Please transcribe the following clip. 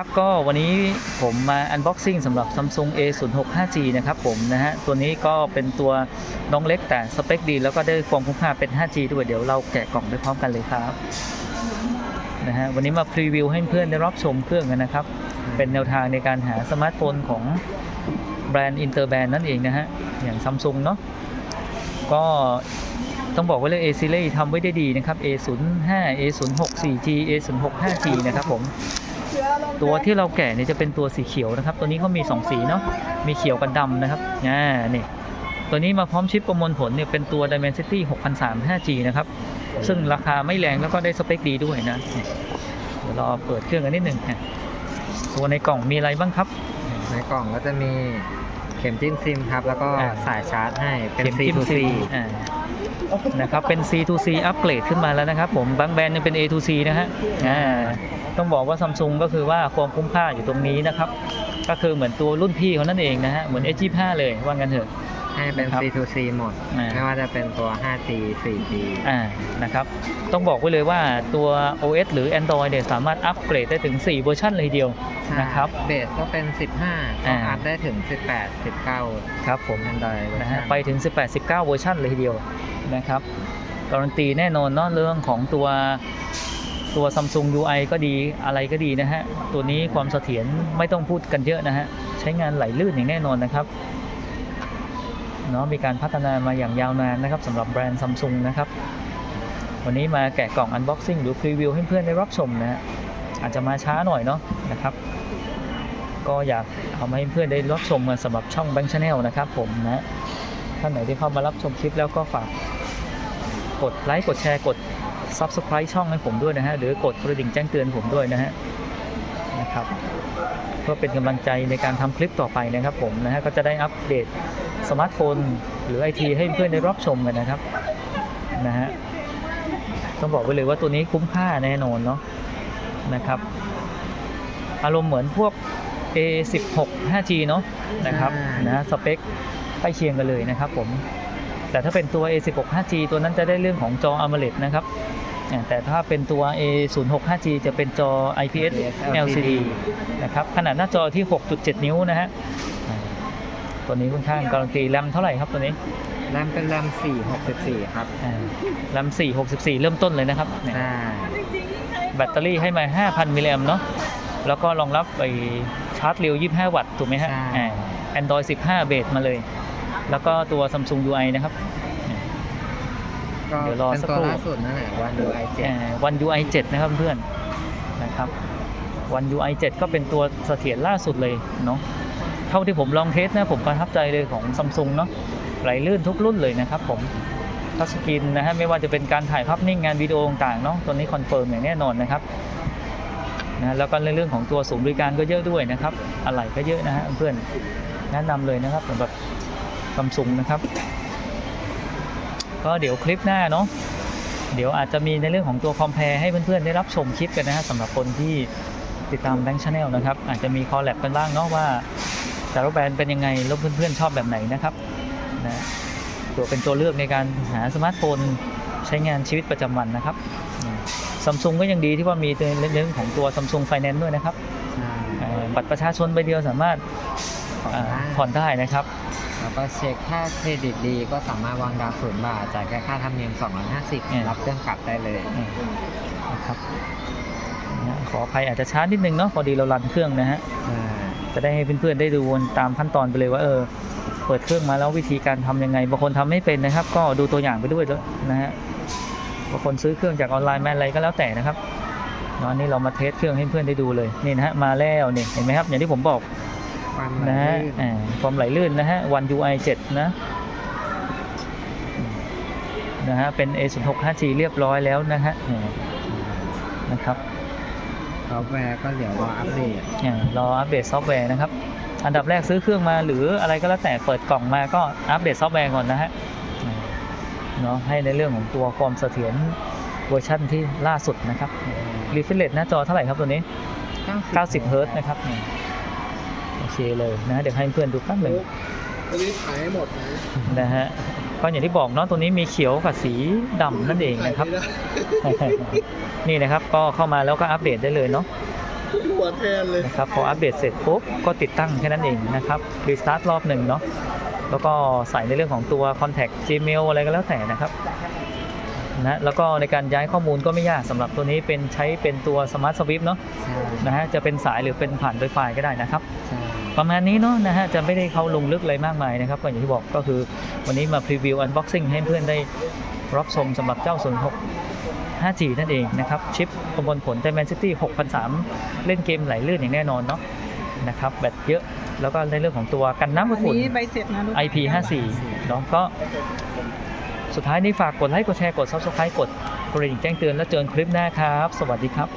ครับก็วันนี้ผมมา unboxing สำหรับ Samsung A06 5G นะครับผมนะฮะตัวนี้ก็เป็นตัวน้องเล็กแต่สเปคดี แล้วก็ได้ความคุ้มค่าเป็น 5G ด้วยเดี๋ยวเราแกะกล่องไปพร้อมกันเลยครับนะฮะวันนี้มาพรีวิวให้เพื่อนได้รับชมเครื่องกันนะครับ เป็นแนวทางในการหาสมาร์ทโฟนของแบรนด์อินเตอร์แบรนด์นั่นเองนะฮะอย่างซัมซุงเนาะก็ต้องบอกว่าเรื่อง A series ทำไว้ได้ดีนะครับ A05 A06 4G A06 5G นะครับผม ตัวที่เราแกะเนี่ยจะเป็นตัวสีเขียวนะครับ ตัวนี้เขามี 2 สีเนาะมีเขียวกับดำนะครับอ่านี่ตัวนี้มาพร้อมชิปประมวลผลเนี่ยเป็นตัว Dimensity 6003 5G นะครับ ซึ่งราคาไม่แรงแล้วก็ได้สเปคดีด้วยนะเดี๋ยวรอเปิดเครื่องกันนิดหนึ่งอะตัวในกล่องมีอะไรบ้างครับ ในกล่องก็จะมีเข็มจิ้มซิมครับ แล้วก็อ่าสายชาร์จให้เป็นข็ม C จิ้ม to C อ่า นะครับเป็น C to C อัปเกรดขึ้นมาแล้วนะครับผมบางแบรนด์ยังเป็น A to C นะฮะอ่าต้องบอกว่าซัมซุงก็คือว่าความคุ้มค่าอยู่ตรงนี้นะครับ ก็คือเหมือนตัวรุ่นพี่เขานั่นเองนะฮะเหมือน S25 เลยว่างั้นเถอะ ให้เป็นครับ C to C หมด อ่า ไม่ว่าจะเป็นตัว 5G 4G อ่านะครับต้องบอกไว้เลยว่าตัว OS หรือ Android เนี่ยสามารถอัปเกรดได้ถึง 4 เวอร์ชันเลยทีเดียวนะครับ เบสก็เป็น 15ก็อ่า อัพได้ถึง 18 19 ครับผม Android นะฮะไปถึง 18 19 เวอร์ชันเลยทีเดียวนะครับการันตีแน่นอนเนาะเรื่องของตัวตัว Samsung UI ก็ดีอะไรก็ดีนะฮะ ตัวนี้ความเสถียรไม่ต้องพูดกันเยอะนะฮะ ใช้งานไหลลื่นอย่างแน่นอนนะครับ เนาะมีการพัฒนามาอย่างยาวนานนะครับสำหรับแบรนด์ซัมซุงนะครับวันนี้มาแกะกล่อง Unboxing หรือพรีวิวให้เพื่อนได้รับชมนะฮะอาจจะมาช้าหน่อยเนาะนะครับ ก็อยากเอามาให้เพื่อนได้รับชมกันสำหรับช่อง Bank Channel นะครับผมนะท่านไหนที่เข้ามารับชมคลิปแล้วก็ฝากกดไลค์กดแชร์กด Subscribe ช่องให้ผมด้วยนะฮะหรือกดกระดิ่งแจ้งเตือนผมด้วยนะฮะ นะครับเพื่อเป็นกำลังใจในการทำคลิปต่อไปนะครับผมนะฮะก็จะได้อัปเดตสมาร์ทโฟน หรือไอทีให้เพื่อนได้รับชมกันนะครับนะฮะต้องบอกไว้เลยว่าตัวนี้คุ้มค่าแน่นอนเนาะนะครับ อารมณ์เหมือนพวก A16 5G เนาะนะครับใช่นะฮะสเปคใกล้เคียงกันเลยนะครับผมแต่ถ้าเป็นตัว A16 5G ตัวนั้นจะได้เรื่องของจอ AMOLED นะครับอ่า แต่ถ้าเป็นตัว A06 5G จะเป็นจอ IPS LCD นะครับขนาดหน้าจอที่ 6.7 นิ้วนะฮะอ่าตัวนี้ค่อนข้างการันตีแรมเท่าไหร่ครับตัวนี้แรมเป็นแรม4 64 ครับอ่าแรม4 64 เริ่มต้นเลยนะครับเนี่ยใช่แบตเตอรี่ให้มา 5,000 มิลลิแอมเนาะแล้วก็รองรับไปชาร์จเร็ว 25 วัตต์ถูกไหมฮะใช่อ่า Android 15 เบสมาเลย แล้วก็ตัว Samsung UI นะครับ ก็เดี๋ยวรอเป็นสักตัวครู่ล่าสุดนั่นแหละวัน UI อ่า7 One UI 7 นะครับเพื่อนนะครับ One UI 7 ก็เป็นตัวเสถียรล่าสุดเลยเนาะเท่าที่ผมลองเทสนะผมประทับใจเลยของ Samsung เนาะไหลลื่นทุกรุ่นเลยนะครับผมทัชสกรีนนะฮะไม่ว่าจะเป็นการถ่ายภาพนิ่งงานวิดีโอต่างๆเนาะตัวนี้คอนเฟิร์มอย่างแน่นอนนะครับนะแล้วก็ในเรื่องของตัวศูนย์บริการก็เยอะด้วยนะครับอะไหล่ก็เยอะนะฮะเพื่อนแนะนำเลยนะครับสำหรับซัมซุงนะครับ ก็เดี๋ยวคลิปหน้าเนาะเดี๋ยวอาจจะมีในเรื่องของตัวคอมเพลให้เพื่อนๆได้รับชมคลิปกันนะฮะสำหรับคนที่ติดตามแบงค์ชาแนลนะครับ อาจจะมีคอลแลบกันบ้างเนาะว่าแต่ละแบรนด์เป็นยังไงแล้วเพื่อนๆชอบแบบไหนนะครับนะตัวเป็นตัวเลือกในการหาสมาร์ทโฟนใช้งานชีวิตประจำวันนะครับซัมซุงก็ยังดีที่ว่ามีในเรื่องของตัวซัมซุงไฟแนนซ์ด้วยนะครับใช่เอ่อบัตรประชาชนใบเดียวสามารถผ่อนอ่าได้ผ่อนได้นะครับ แล้วก็เช็คค่าเครดิตดีก็สามารถวางดาวศูนย์บาทจ่ายแค่ค่าธรรมเนียม250รับเครื่องกลับได้เลยอืมนะครับนะฮะขออภัยอาจจะช้านิดนึงเนาะพอดีเรารันเครื่องนะฮะจะได้ให้เพื่อนๆได้ดูตามขั้นตอนไปเลยว่าเออเปิดเครื่องมาแล้ววิธีการทำยังไงบางคนทำไม่เป็นนะครับ ก็ดูตัวอย่างไปด้วยแล้วนะฮะบางคนซื้อเครื่องจากออนไลน์มาอะไรก็แล้วแต่นะครับเนาะอันนี่เรามาเทสเครื่องให้เพื่อนได้ดูเลยนี่นะฮะมาแล้วนี่เห็นไหมครับอย่างที่ผมบอกความไหล นะฮะลื่นอ่าความไหลลื่นนะฮะ One UI 7 นะนะฮะเป็น A06 5G เรียบร้อยแล้วนะฮะนี่นะครับซอฟต์แวร์ก็เดี๋ยวรออัปเดตอ่ารออัปเดตซอฟต์แวร์นะครับ อันดับแรกซื้อเครื่องมาหรืออะไรก็แล้วแต่เปิดกล่องมาก็อัปเดตซอฟต์แวร์ก่อนนะฮะอ่าเนาะให้ในเรื่องของตัวความเสถียรเวอร์ชันที่ล่าสุดนะครับรีเฟรชหน้าจอเท่าไหร่ครับตัวนี้ 90 เฮิร์ตซ์นะครับนี่โอเคเลยนะเดี๋ยวให้เพื่อนดูแป๊บหนึ่งวันนี้ขายให้หมดนะนะฮะก็อย่างที่บอกเนาะตัวนี้มีเขียวกับสีดำนั่นเองนะครับขายไม่ได้นี่นะครับก็เข้ามาแล้วก็อัปเดตได้เลยเนาะหัวแทนเลยนะครับพออัปเดตเสร็จปุ๊บก็ติดตั้งแค่นั้นเองนะครับรีสตาร์ทรอบหนึ่งเนาะแล้วก็ใส่ในเรื่องของตัว Contact Gmail อะไรก็แล้วแต่นะครับนะแล้วก็ในการย้ายข้อมูลก็ไม่ยากสำหรับตัวนี้เป็นใช้เป็นตัว Smart Swift เนาะใช่นะฮะจะเป็นสายหรือเป็นผ่านโดยไฟล์ก็ได้นะครับใช่ ประมาณนี้เนาะนะฮะจะไม่ได้เข้าลงลึกอะไรมากมายนะครับก็อย่างที่บอกก็คือวันนี้มาพรีวิวอันบ็อกซิ่งให้เพื่อนได้รับชมสำหรับเจ้า 06 5G นั่นเองนะครับ ชิปประมวลผล Dimensity 6003 เล่นเกมไหลลื่นอย่างแน่นอนเนาะนะครับแบตเยอะแล้วก็ในเรื่องของตัวกันน้ำกับวันฝุ่นนี้ใบเสร็จนะลูก IP54 เนาะก็สุดท้ายนี้ฝากกดไลค์กดแชร์กด Subscribe กดกระดิ่งแจ้งเตือนแล้วเจอกันคลิปหน้าครับ สวัสดีครับ